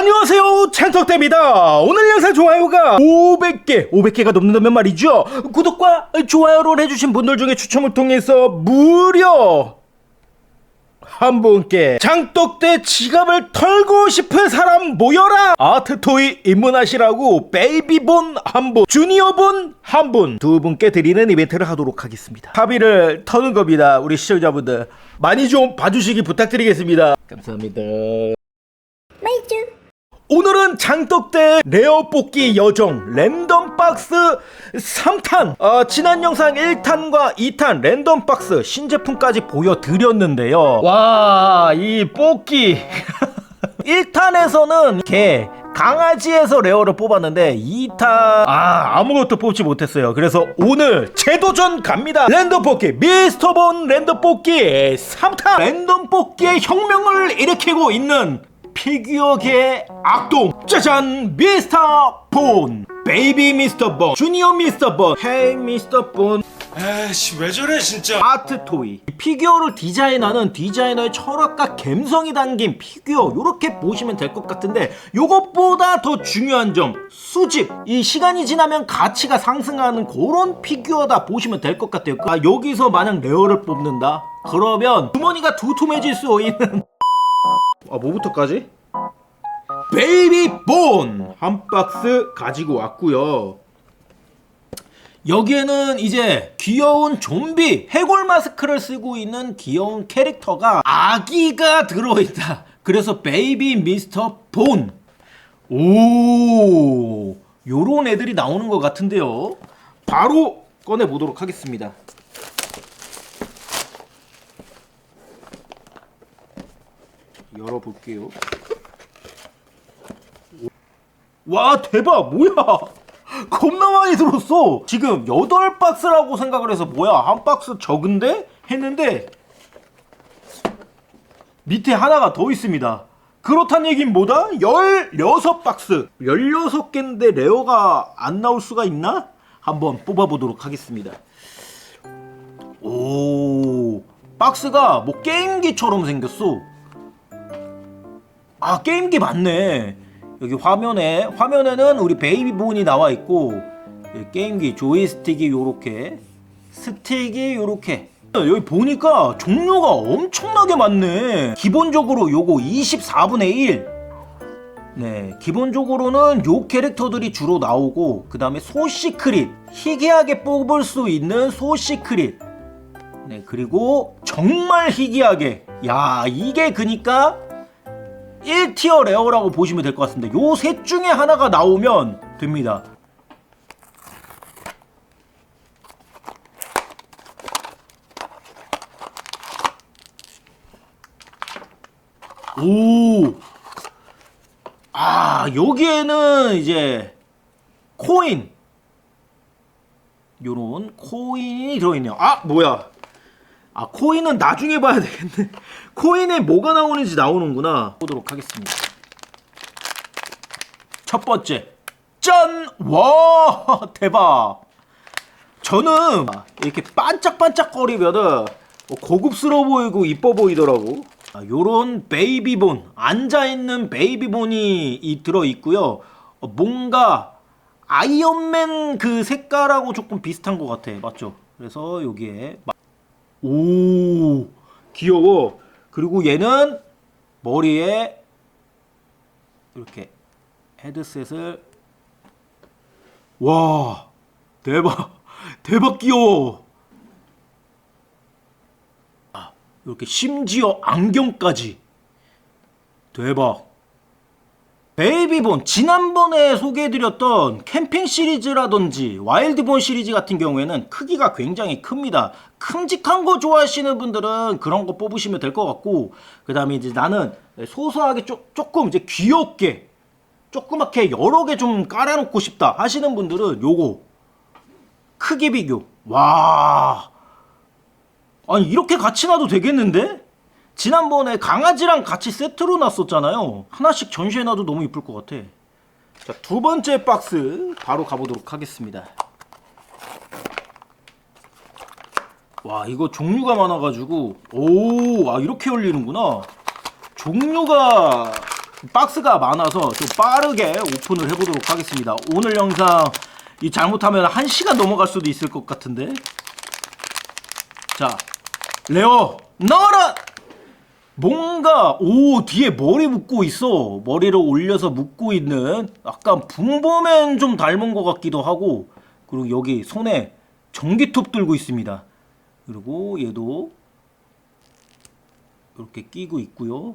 안녕하세요. 찰떡대입니다. 오늘 영상 좋아요가 500개 500개가 넘는다면 말이죠. 구독과 좋아요를 해주신 분들 중에 추첨을 통해서 무려 한 분께 장독대 지갑을 털고 싶은 사람 모여라! 아트토이 입문하시라고 베이비본 한분 주니어본 한 분 두 분께 드리는 이벤트를 하도록 하겠습니다. 합의를 터는 겁니다 우리 시청자분들. 많이 좀 봐주시기 부탁드리겠습니다. 감사합니다 오늘은 장떡대 레어 뽑기 여정 랜덤 박스 3탄. 어, 지난 영상 1탄과 2탄 랜덤 박스 신제품까지 보여드렸는데요. 와 이 뽑기. 1탄에서는 개 강아지에서 레어를 뽑았는데 2탄 아 아무것도 뽑지 못했어요. 그래서 오늘 재도전 갑니다. 랜덤 뽑기 미스터 본 랜덤 뽑기 3탄. 랜덤 뽑기의 혁명을 일으키고 있는 피규어계 악동. 짜잔 미스터 본. 베이비 미스터 본 주니어 미스터 본. 헤이 미스터 본. 에이씨 왜 저래 진짜. 아트 토이. 피규어를 디자인하는 디자이너의 철학과 감성이 담긴 피규어 이렇게 보시면 될 것 같은데 이것보다 더 중요한 점 수집. 이 시간이 지나면 가치가 상승하는 그런 피규어다 보시면 될 것 같아요. 아, 여기서 만약 레어를 뽑는다? 그러면 주머니가 두툼해질 수 있는 아 뭐부터까지? 베이비 본 한 박스 가지고 왔고요 여기에는 이제 귀여운 좀비 해골 마스크를 쓰고 있는 귀여운 캐릭터가 아기가 들어있다. 그래서 베이비 미스터 본. 오, 요런 애들이 나오는 것 같은데요. 바로 꺼내 보도록 하겠습니다. 열어볼게요. 와 대박! 뭐야? 겁나 많이 들었어! 지금 8박스라고 생각을 해서 뭐야? 한 박스 적은데? 했는데 밑에 하나가 더 있습니다. 그렇단 얘긴 뭐다? 16박스! 16개인데 레어가 안 나올 수가 있나? 한번 뽑아보도록 하겠습니다. 오 박스가 뭐 게임기처럼 생겼어 아 게임기 맞네. 여기 화면에 화면에는 우리 베이비본이 나와 있고 여기 게임기 조이스틱이 요렇게 스틱이 요렇게. 여기 보니까 종류가 엄청나게 많네. 기본적으로 요거 24분의 1 네, 기본적으로는 요 캐릭터들이 주로 나오고 그 다음에 소시크릿 희귀하게 뽑을 수 있는 소시크릿. 네, 그리고 정말 희귀하게. 야 이게 그니까 1티어 레어라고 보시면 될 것 같습니다. 요 셋 중에 하나가 나오면 됩니다. 오. 아, 여기에는 이제 코인 요런 코인이 들어있네요. 아, 뭐야? 아 코인은 나중에 봐야 되겠네. 코인에 뭐가 나오는지 나오는구나. 보도록 하겠습니다. 첫 번째. 짠 와! 대박. 저는 이렇게 반짝반짝거리면은 고급스러워 보이고 이뻐 보이더라고. 아, 요런 베이비본 앉아있는 베이비본이 이 들어있고요. 어, 뭔가 아이언맨 그 색깔하고 조금 비슷한 것 같아. 맞죠? 그래서 여기에 오 귀여워. 그리고 얘는 머리에 이렇게 헤드셋을 와 대박 대박 귀여워. 아 이렇게 심지어 안경까지. 대박. 베이비본 지난번에 소개해드렸던 캠핑 시리즈라든지 와일드본 시리즈 같은 경우에는 크기가 굉장히 큽니다 큼직한 거 좋아하시는 분들은 그런 거 뽑으시면 될 것 같고 그 다음에 이제 나는 소소하게 쪼, 조금 이제 귀엽게 조그맣게 여러 개 좀 깔아놓고 싶다 하시는 분들은 요거 크기 비교 와 아니 이렇게 같이 놔도 되겠는데? 지난번에 강아지랑 같이 세트로 놨었잖아요. 하나씩 전시해놔도 너무 이쁠 것 같아. 자, 두 번째 박스 바로 가보도록 하겠습니다. 와, 이거 종류가 많아가지고, 오, 아, 이렇게 열리는구나. 종류가 박스가 많아서 좀 빠르게 오픈을 해보도록 하겠습니다. 오늘 영상 이 잘못하면 1시간 넘어갈 수도 있을 것 같은데. 자, 레어 나와라! 뭔가 오 뒤에 머리 묶고 있어 머리를 올려서 묶고 있는 약간 붕범맨 좀 닮은 것 같기도 하고 그리고 여기 손에 전기톱 들고 있습니다 그리고 얘도 이렇게 끼고 있고요.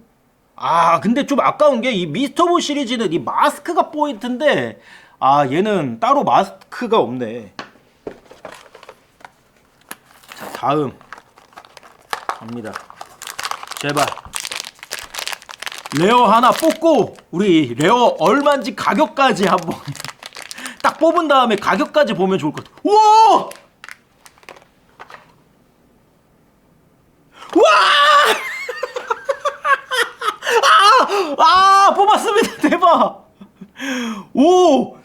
아 근데 좀 아까운 게 이 미스터보 시리즈는 이 마스크가 포인트인데 아 얘는 따로 마스크가 없네. 자 다음. 갑니다. 제발. 레어 하나 뽑고 우리 레어 얼마인지 가격까지 한번 딱 뽑은 다음에 가격까지 보면 좋을 것 같아. 우와! 아! 아! 뽑았습니다. 대박. 오!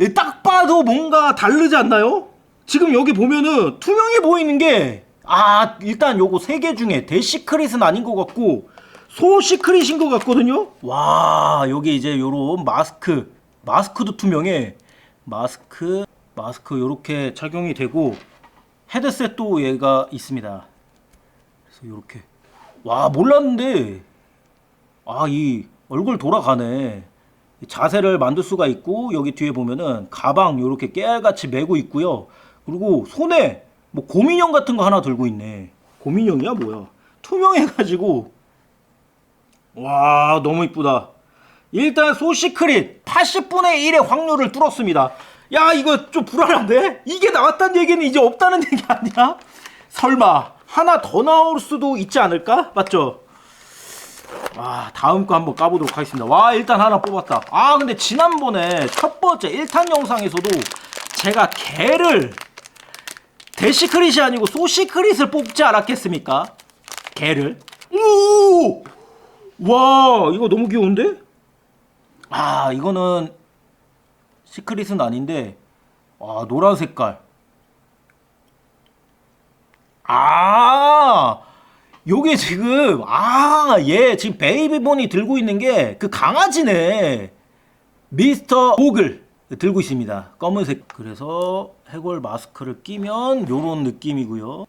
예, 딱 봐도 뭔가 다르지 않나요? 지금 여기 보면은 투명해 보이는 게, 아, 일단 요거 세 개 중에 대시크릿은 아닌 것 같고, 소시크릿인 것 같거든요? 와, 여기 이제 요런 마스크, 마스크도 투명해. 마스크, 마스크 요렇게 착용이 되고, 헤드셋도 얘가 있습니다. 그래서 요렇게. 와, 몰랐는데, 아, 이 얼굴 돌아가네. 이 자세를 만들 수가 있고 여기 뒤에 보면은 가방 이렇게 깨알같이 메고 있고요. 그리고 손에 뭐 곰인형 같은 거 하나 들고 있네. 곰인형이야 뭐야? 투명해가지고 와 너무 이쁘다. 일단 소시크릿 80분의 1의 확률을 뚫었습니다. 야 이거 좀 불안한데? 이게 나왔다는 얘기는 이제 없다는 얘기 아니야? 설마 하나 더 나올 수도 있지 않을까? 맞죠? 와 다음 거 한번 까보도록 하겠습니다. 와 일단 하나 뽑았다. 아 근데 지난번에 첫 번째 1탄 영상에서도 제가 개를 대시크릿이 아니고 소시크릿을 뽑지 않았겠습니까? 개를? 오 와 이거 너무 귀여운데? 아 이거는 시크릿은 아닌데 와 노란 색깔 아 요게 지금 아 얘 지금 베이비본이 들고 있는 게 그 강아지네. 미스터 보글 들고 있습니다. 검은색. 그래서 해골 마스크를 끼면 요런 느낌이고요.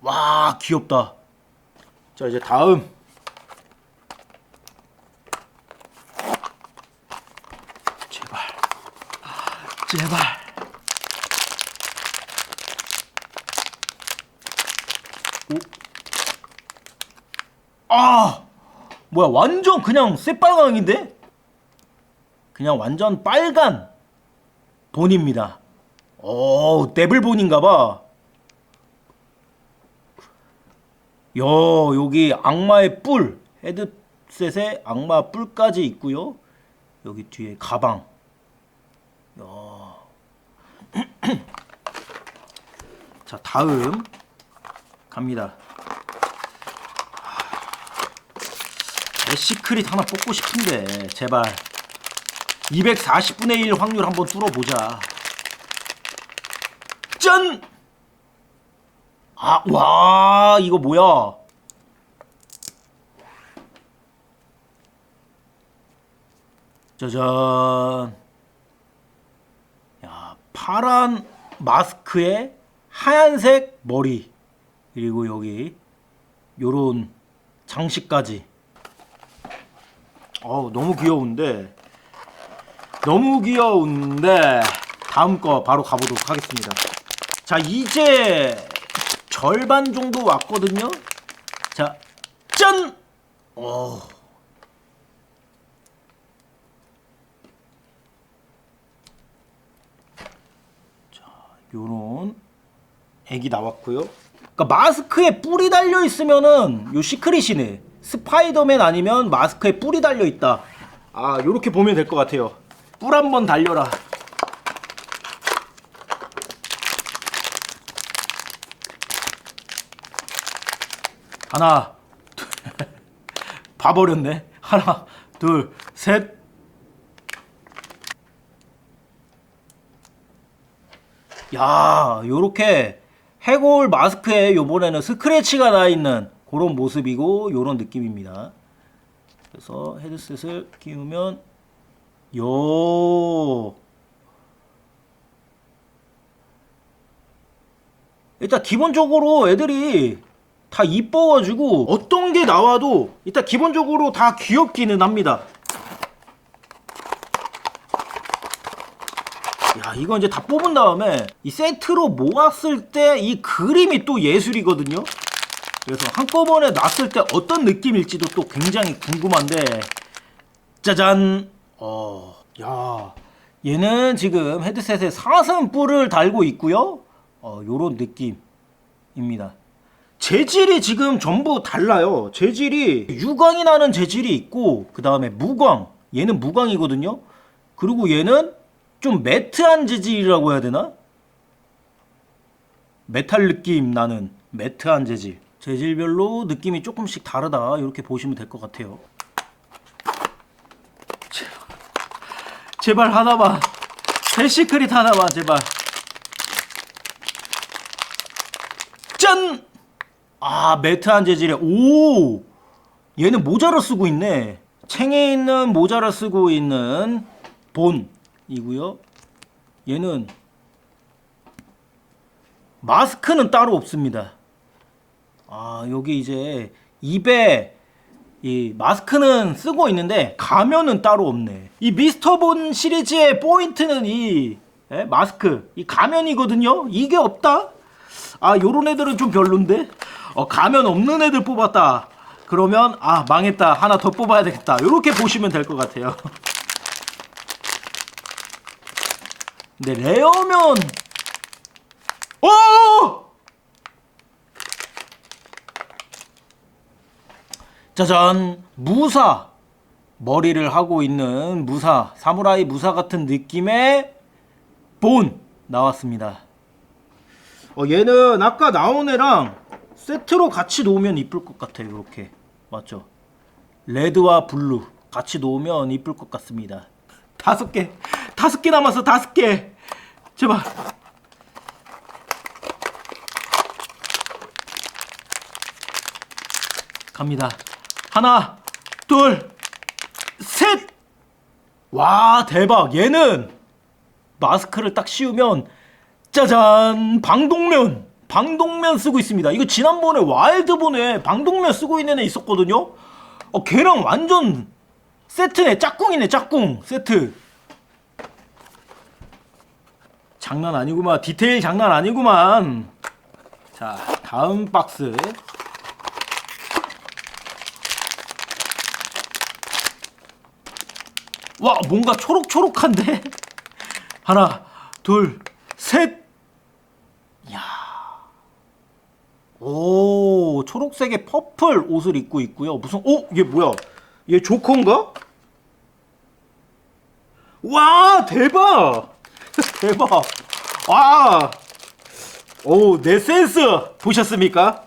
와 귀엽다. 자 이제 다음. 제발. 제발 아 뭐야 완전 그냥 새빨강인데? 그냥 완전 빨간 본입니다. 오 데블본인가봐. 야 여기 악마의 뿔 헤드셋에 악마 뿔까지 있고요. 여기 뒤에 가방. 야. 자 다음 갑니다 시크릿 하나 뽑고 싶은데 제발 240분의 1 확률 한번 뚫어보자 짠! 아, 와, 이거 뭐야? 짜잔. 야, 파란 마스크에 하얀색 머리. 그리고 여기 요런 장식까지. 어우 너무 귀여운데. 너무 귀여운데. 다음 거 바로 가보도록 하겠습니다. 자 이제 절반 정도 왔거든요. 자 짠! 어. 자 요런 액이 나왔고요. 그러니까 마스크에 뿔이 달려 있으면은 요 시크릿이네 스파이더맨 아니면 마스크에 뿔이 달려 있다. 아, 요렇게 보면 될 것 같아요. 뿔 한번 달려라. 하나, 둘, 봐버렸네. 하나, 둘, 셋. 야, 요렇게 해골 마스크에 요번에는 스크래치가 나 있는 그런 모습이고 요런 느낌입니다. 그래서 헤드셋을 끼우면 요 일단 기본적으로 애들이 다 이뻐가지고 어떤 게 나와도 일단 기본적으로 다 귀엽기는 합니다. 야 이거 이제 다 뽑은 다음에 이 세트로 모았을 때 이 그림이 또 예술이거든요. 그래서 한꺼번에 놨을 때 어떤 느낌일지도 또 굉장히 궁금한데 짜잔 어, 야 얘는 지금 헤드셋에 사슴뿔을 달고 있고요. 어, 요런 느낌입니다. 재질이 지금 전부 달라요. 재질이 유광이 나는 재질이 있고 그 다음에 무광. 얘는 무광이거든요. 그리고 얘는 좀 매트한 재질이라고 해야 되나? 메탈 느낌 나는 매트한 재질. 재질별로 느낌이 조금씩 다르다. 이렇게 보시면 될 것 같아요. 제발, 제발 하나만. 새 시크릿 하나만 제발. 짠! 아 매트한 재질에 오 얘는 모자를 쓰고 있네 챙에 있는 모자를 쓰고 있는 본이고요 얘는 마스크는 따로 없습니다 아 여기 이제 입에 이 마스크는 쓰고 있는데 가면은 따로 없네. 이 미스터 본 시리즈의 포인트는 이 예? 마스크 이 가면이거든요. 이게 없다? 아 요런 애들은 좀 별론데? 어, 가면 없는 애들 뽑았다. 그러면 아 망했다. 하나 더 뽑아야 되겠다. 요렇게 보시면 될 것 같아요. 근데 레어면 오 짜잔 무사 머리를 하고 있는 무사 사무라이 무사 같은 느낌의 본 나왔습니다 어, 얘는 아까 나온 애랑 세트로 같이 놓으면 이쁠 것 같아요. 이렇게 맞죠? 레드와 블루 같이 놓으면 이쁠 것 같습니다. 다섯 개, 다섯 개 남았어. 다섯 개. 제발. 갑니다. 하나, 둘, 셋. 와 대박. 얘는 마스크를 딱 씌우면 짜잔 방독면. 방독면 쓰고 있습니다. 이거 지난번에 와일드본에 방독면 쓰고 있는 애 있었거든요? 어 걔랑 완전 세트네. 짝꿍이네 짝꿍. 세트. 장난 아니구만. 디테일 장난 아니구만. 자 다음 박스 와 뭔가 초록초록한데 하나 둘셋 야. 오, 초록색의 퍼플 옷을 입고 있고요. 무슨 오, 얘 뭐야? 얘 조커인가? 와, 대박! 대박! 와! 오, 내 센스 보셨습니까?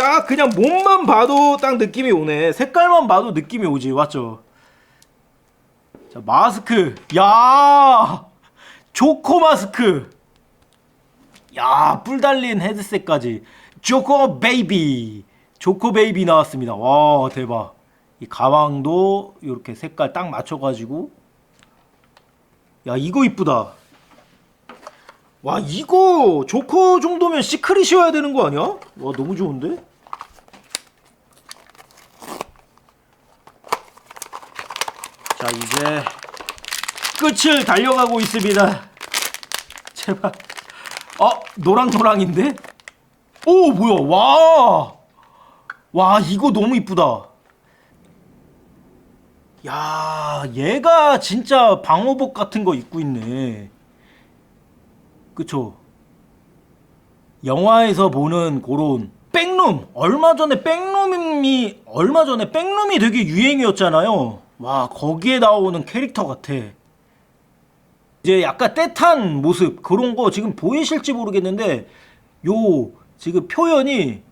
딱 그냥 몸만 봐도 딱 느낌이 오네. 색깔만 봐도 느낌이 오지, 맞죠? 자, 마스크. 야! 조코 마스크. 야, 뿔 달린 헤드셋까지. 조코 베이비. 조코 베이비 나왔습니다. 와, 대박. 이 가방도 이렇게 색깔 딱 맞춰가지고. 야, 이거 이쁘다. 와, 이거 조커 정도면 시크릿이어야 되는 거 아니야? 와, 너무 좋은데? 자, 이제 끝을 달려가고 있습니다. 제발. 어, 노랑노랑인데? 오, 뭐야, 와! 와, 이거 너무 이쁘다. 야, 얘가 진짜 방호복 같은 거 입고 있네. 그쵸? 영화에서 보는 그런 백룸! 얼마 전에 백룸이, 얼마 전에 백룸이 되게 유행이었잖아요. 와, 거기에 나오는 캐릭터 같아. 이제 약간 떼탄 모습 그런 거 지금 보이실지 모르겠는데 요 지금 표현이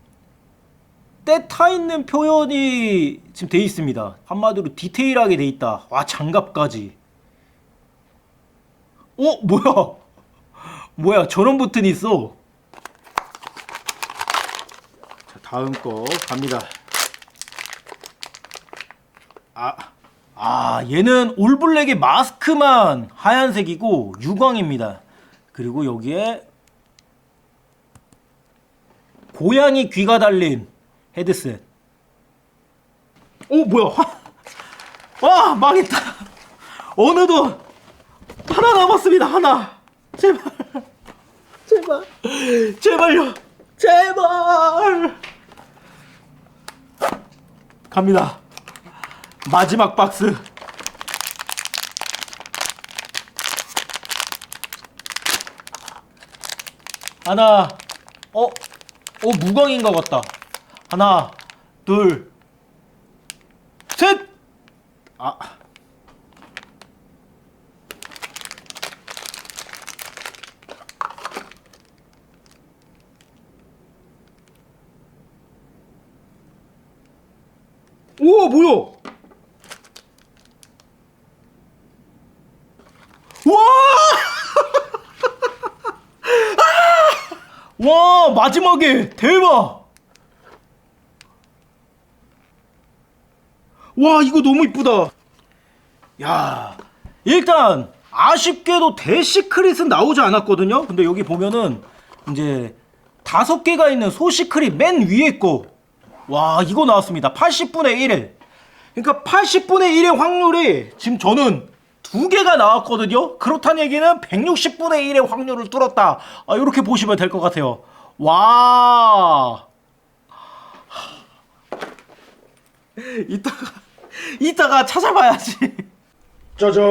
때타 있는 표현이 지금 돼 있습니다. 한마디로 디테일하게 돼 있다. 와 장갑까지. 어 뭐야? 뭐야 저런 버튼이 있어? 다음 거 갑니다. 아, 아 얘는 올블랙의 마스크만 하얀색이고 유광입니다. 그리고 여기에 고양이 귀가 달린 헤드셋. 오 뭐야? 와 망했다. 어느덧 하나 남았습니다. 하나. 제발. 제발. 제발요. 제발. 갑니다. 마지막 박스. 하나. 어? 어 무광인 것 같다. 하나, 둘, 셋. 아. 우와 뭐야? 와! 와 마지막에 대박! 와 이거 너무 이쁘다. 야 일단 아쉽게도 대시크릿은 나오지 않았거든요. 근데 여기 보면은 이제 다섯 개가 있는 소시크릿 맨 위에 거. 와 이거 나왔습니다. 80분의 1에. 그러니까 80분의 1의 확률이 지금 저는 두 개가 나왔거든요. 그렇다는 얘기는 160분의 1의 확률을 뚫었다. 아, 이렇게 보시면 될 것 같아요. 와. 이따가 이따가 찾아봐야지. 짜잔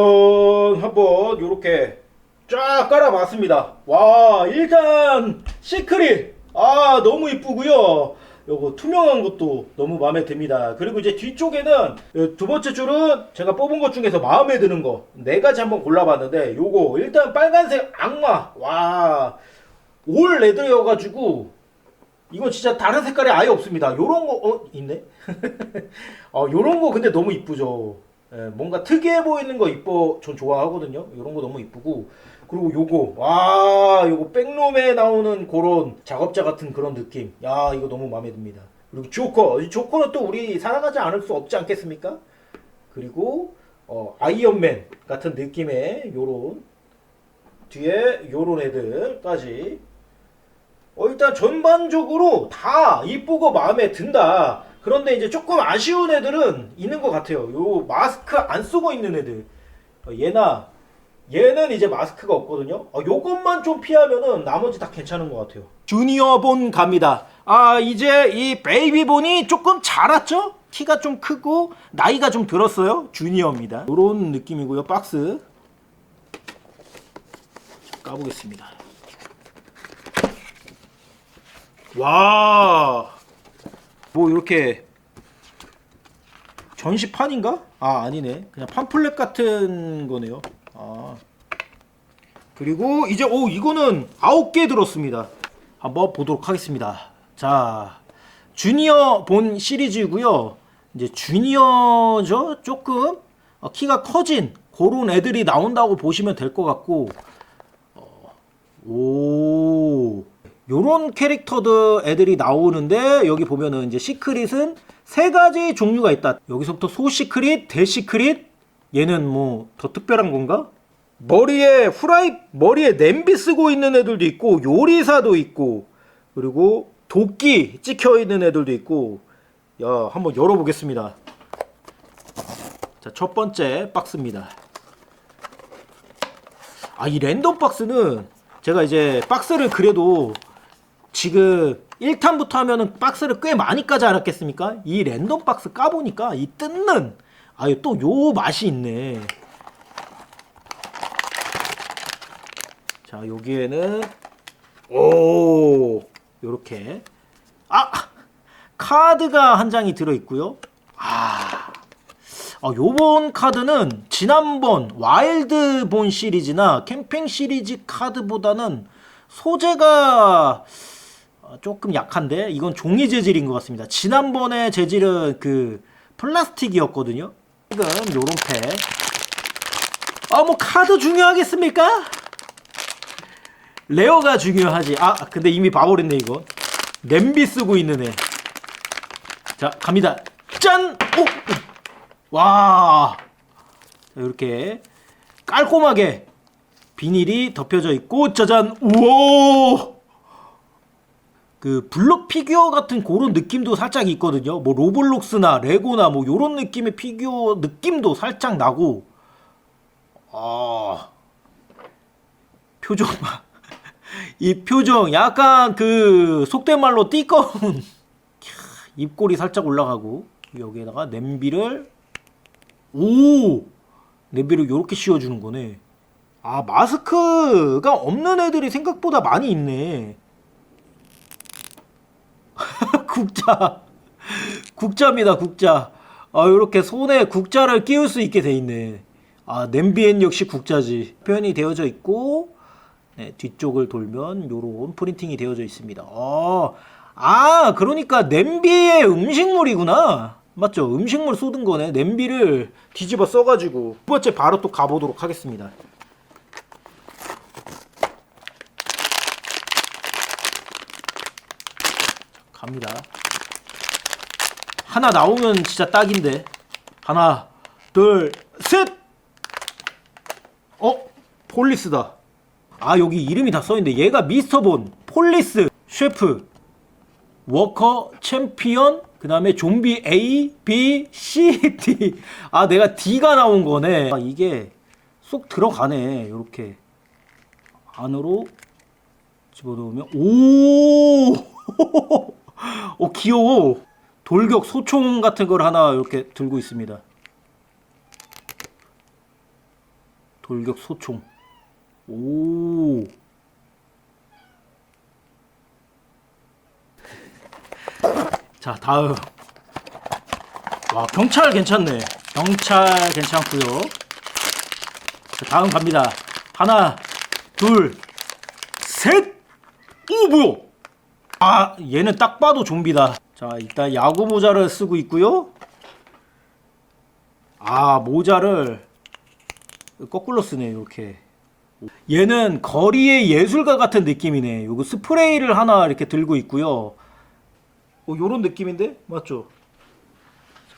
한번 요렇게 쫙 깔아봤습니다. 와 일단 시크릿 아 너무 이쁘고요. 요거 투명한 것도 너무 마음에 듭니다. 그리고 이제 뒤쪽에는 요두 번째 줄은 제가 뽑은 것 중에서 마음에 드는 거 네 가지 한번 골라봤는데 요거 일단 빨간색 악마 와 올 레드여가지고 이건 진짜 다른 색깔이 아예 없습니다. 요런 거, 어, 있네? 어, 요런 거 근데 너무 이쁘죠. 예, 뭔가 특이해 보이는 거 이뻐, 전 좋아하거든요. 요런 거 너무 이쁘고. 그리고 요거, 와, 요거 백룸에 나오는 그런 작업자 같은 그런 느낌. 야, 이거 너무 마음에 듭니다. 그리고 조커. 이 조커는 또 우리 살아가지 않을 수 없지 않겠습니까? 그리고, 어, 아이언맨 같은 느낌의 요런, 뒤에 요런 애들까지 어, 일단 전반적으로 다 이쁘고 마음에 든다. 그런데 이제 조금 아쉬운 애들은 있는 것 같아요. 요 마스크 안 쓰고 있는 애들. 어, 얘나 얘는 이제 마스크가 없거든요. 어, 요것만 좀 피하면은 나머지 다 괜찮은 것 같아요. 주니어 본 갑니다. 아 이제 이 베이비 본이 조금 자랐죠? 키가 좀 크고 나이가 좀 들었어요. 주니어입니다. 요런 느낌이고요. 박스 까보겠습니다. 와, 뭐 이렇게 전시판인가? 아 아니네, 그냥 팜플렛 같은 거네요. 아 그리고 이제 오 이거는 아홉 개 들었습니다. 한번 보도록 하겠습니다. 자, 주니어 본 시리즈고요. 이제 주니어죠, 조금 어, 키가 커진 그런 애들이 나온다고 보시면 될 것 같고 오 요런 캐릭터들 애들이 나오는데 여기 보면은 이제 시크릿은 세 가지 종류가 있다 여기서부터 소시크릿 대시크릿 얘는 뭐 더 특별한 건가? 머리에 후라이 머리에 냄비 쓰고 있는 애들도 있고 요리사도 있고 그리고 도끼 찍혀 있는 애들도 있고. 야 한번 열어보겠습니다. 자 첫 번째 박스입니다. 아, 이 랜덤 박스는 제가 이제 박스를 그래도 지금 1탄부터 하면은 박스를 꽤 많이 까지 않았겠습니까? 이 랜덤 박스 까보니까 이 뜯는 아유 또 요 맛이 있네. 자 여기에는 오 요렇게 아 카드가 한 장이 들어 있고요. 아 어, 요번 카드는 지난번 와일드본 시리즈나 캠핑 시리즈 카드보다는 소재가 어, 조금 약한데 이건 종이 재질인 것 같습니다. 지난번에 재질은 그 플라스틱이었거든요. 지금 요런 팩. 아, 뭐 카드 중요하겠습니까? 레어가 중요하지. 아, 근데 이미 봐버렸네 이거. 냄비 쓰고 있는 애. 자, 갑니다. 짠! 오! 와! 자, 이렇게 깔끔하게 비닐이 덮여져 있고, 짜잔! 우와! 그 블럭 피규어 같은 그런 느낌도 살짝 있거든요. 뭐 로블록스나 레고나 뭐 요런 느낌의 피규어 느낌도 살짝 나고, 아, 표정 봐. 이 표정 약간 그 속된 말로 띠꺼운. 캬, 입꼬리 살짝 올라가고 여기에다가 냄비를 오! 냄비를 요렇게 씌워주는 거네. 아 마스크가 없는 애들이 생각보다 많이 있네 국자 국자입니다 국자 아 요렇게 손에 국자를 끼울 수 있게 돼 있네 아 냄비엔 역시 국자지 표현이 되어져 있고 네, 뒤쪽을 돌면 요런 프린팅이 되어져 있습니다. 어, 아, 그러니까 냄비에 음식물이구나. 맞죠? 음식물 쏟은 거네. 냄비를 뒤집어 써가지고. 두 번째 바로 또 가보도록 하겠습니다. 갑니다. 하나 나오면 진짜 딱인데. 하나, 둘, 셋! 어? 폴리스다. 아 여기 이름이 다 써있는데 얘가 미스터 본 폴리스 셰프 워커 챔피언 그 다음에 좀비 A B C D 아 내가 D가 나온 거네 아, 이게 쏙 들어가네 요렇게 안으로 집어넣으면 오 오, 귀여워 돌격 소총 같은 걸 하나 이렇게 들고 있습니다 돌격 소총 오. 자, 다음. 와, 경찰 괜찮네. 경찰 괜찮고요. 자, 다음 갑니다. 하나, 둘, 셋. 오, 뭐야? 아, 얘는 딱 봐도 좀비다. 자, 일단 야구 모자를 쓰고 있고요. 아, 모자를 거꾸로 쓰네, 이렇게. 얘는 거리의 예술가 같은 느낌이네. 요거 스프레이를 하나 이렇게 들고 있고요. 어, 요런 느낌인데? 맞죠?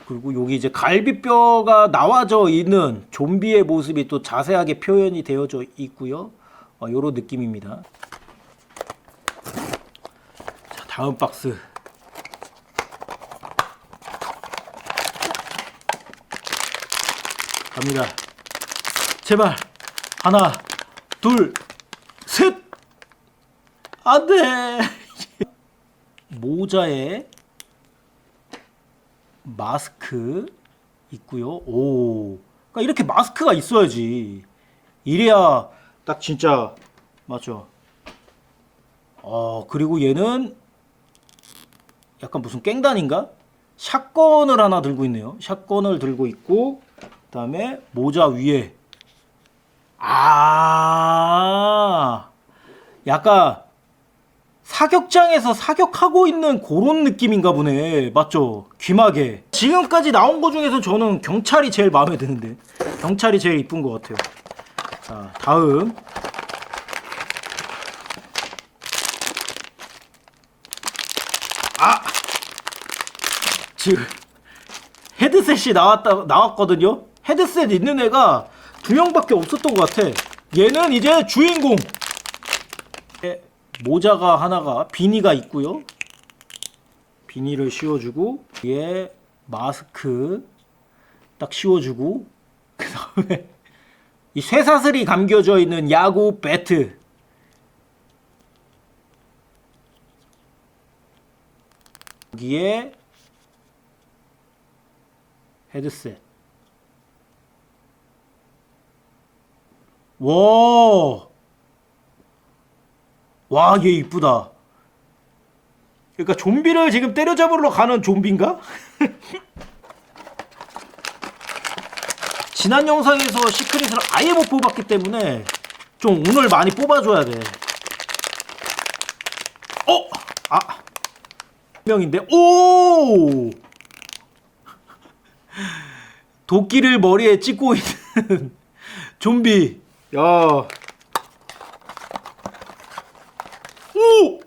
그리고 여기 이제 갈비뼈가 나와져 있는 좀비의 모습이 또 자세하게 표현이 되어져 있고요. 어, 요런 느낌입니다. 자, 다음 박스. 갑니다. 제발 하나 둘, 셋! 안 돼! 모자에 마스크 있고요. 오. 그러니까 이렇게 마스크가 있어야지. 이래야 딱 진짜 맞죠. 어, 그리고 얘는 약간 무슨 깽단인가? 샷건을 하나 들고 있네요. 샷건을 들고 있고 그다음에 모자 위에 아, 약간 사격장에서 사격하고 있는 그런 느낌인가 보네. 맞죠? 귀마개. 지금까지 나온 거 중에서 저는 경찰이 제일 마음에 드는데. 경찰이 제일 이쁜 것 같아요. 자, 다음. 아! 지금 헤드셋이 나왔다, 나왔거든요? 헤드셋 있는 애가 두 명밖에 없었던 것 같아. 얘는 이제 주인공. 에, 모자가 하나가 비니가 있고요. 비니를 씌워주고 얘 마스크 딱 씌워주고 그 다음에 이 쇠사슬이 감겨져 있는 야구 배트 여기에 헤드셋 와. 와, 얘 이쁘다. 그러니까 좀비를 지금 때려잡으러 가는 좀비인가? 지난 영상에서 시크릿을 아예 못 뽑았기 때문에 좀 오늘 많이 뽑아줘야 돼. 어? 아. 명인데 오! 도끼를 머리에 찍고 있는 좀비. 야. 오!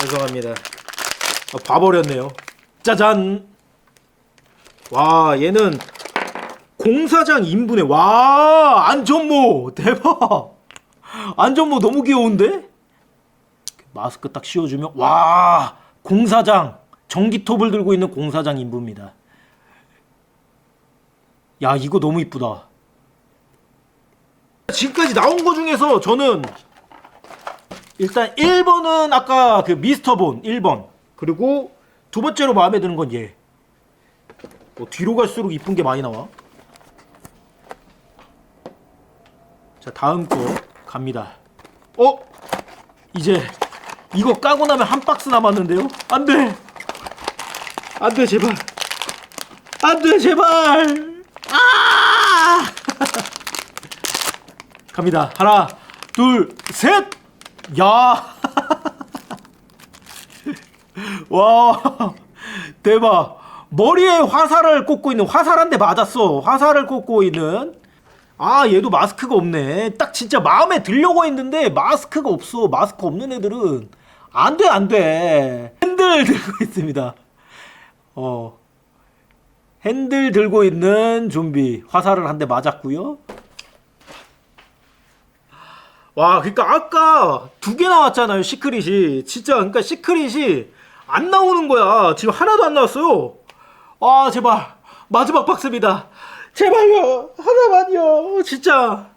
죄송합니다. 아, 봐버렸네요. 짜잔. 와 얘는 공사장 인분에 와 안전모 대박. 안전모 너무 귀여운데? 마스크 딱 씌워주면 와 공사장 전기톱을 들고 있는 공사장 인부입니다. 야 이거 너무 이쁘다. 지금까지 나온 거 중에서 저는 일단 1번은 아까 그 미스터 본 1번 그리고 두 번째로 마음에 드는 건 얘. 뭐 뒤로 갈수록 이쁜 게 많이 나와. 자 다음 거 갑니다. 어? 이제 이거 까고 나면 한 박스 남았는데요? 안 돼! 안 돼, 제발! 안 돼, 제발! 아! 갑니다. 하나, 둘, 셋! 야! 와! 대박! 머리에 화살을 꽂고 있는, 화살 한 대 맞았어. 화살을 꽂고 있는 아 얘도 마스크가 없네 딱 진짜 마음에 들려고 했는데 마스크가 없어 마스크 없는 애들은 안 돼 안 돼. 핸들 들고 있습니다. 어. 핸들 들고 있는 좀비. 화살을 한 대 맞았고요. 와 그러니까 아까 두 개 나왔잖아요 시크릿이. 진짜 그러니까 시크릿이 안 나오는 거야. 지금 하나도 안 나왔어요. 아 제발. 마지막 박스입니다. 제발요. 하나만요. 진짜.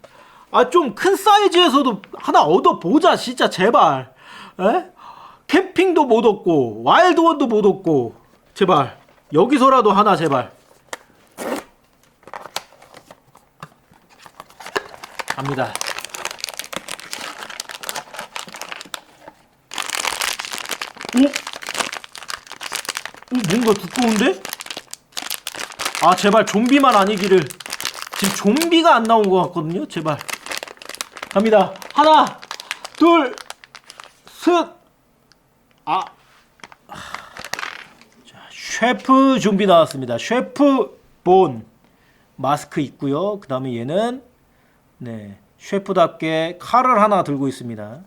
아 좀 큰 사이즈에서도 하나 얻어 보자. 진짜 제발. 에? 캠핑도 못 얻고 와일드원도 못 얻고 제발. 여기서라도 하나 제발. 갑니다. 오? 오 뭔가 두꺼운데? 아 제발 좀비만 아니기를. 지금 좀비가 안 나온 것 같거든요 제발. 갑니다. 하나 둘셋 아. 자, 셰프 좀비 나왔습니다. 셰프 본 마스크 있고요. 그 다음에 얘는 네 셰프답게 칼을 하나 들고 있습니다.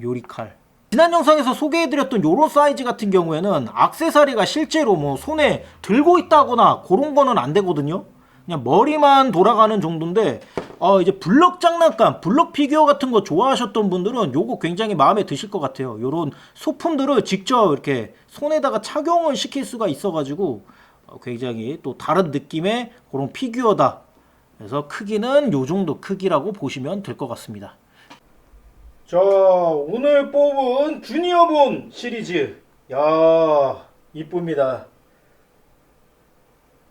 요리칼. 지난 영상에서 소개해드렸던 요런 사이즈 같은 경우에는 악세사리가 실제로 뭐 손에 들고 있다거나 그런 거는 안 되거든요. 그냥 머리만 돌아가는 정도인데 어 이제 블럭 장난감, 블럭 피규어 같은 거 좋아하셨던 분들은 요거 굉장히 마음에 드실 것 같아요. 요런 소품들을 직접 이렇게 손에다가 착용을 시킬 수가 있어가지고 어, 굉장히 또 다른 느낌의 그런 피규어다. 그래서 크기는 요 정도 크기라고 보시면 될 것 같습니다. 자 오늘 뽑은 주니어본 시리즈 야 이쁩니다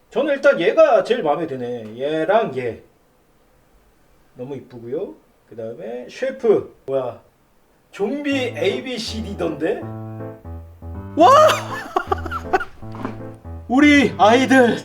저는 일단 얘가 제일 마음에 드네 얘랑 얘 너무 이쁘고요. 그 다음에 셰프. 뭐야? 좀비 ABCD던데? 와! 우리 아이들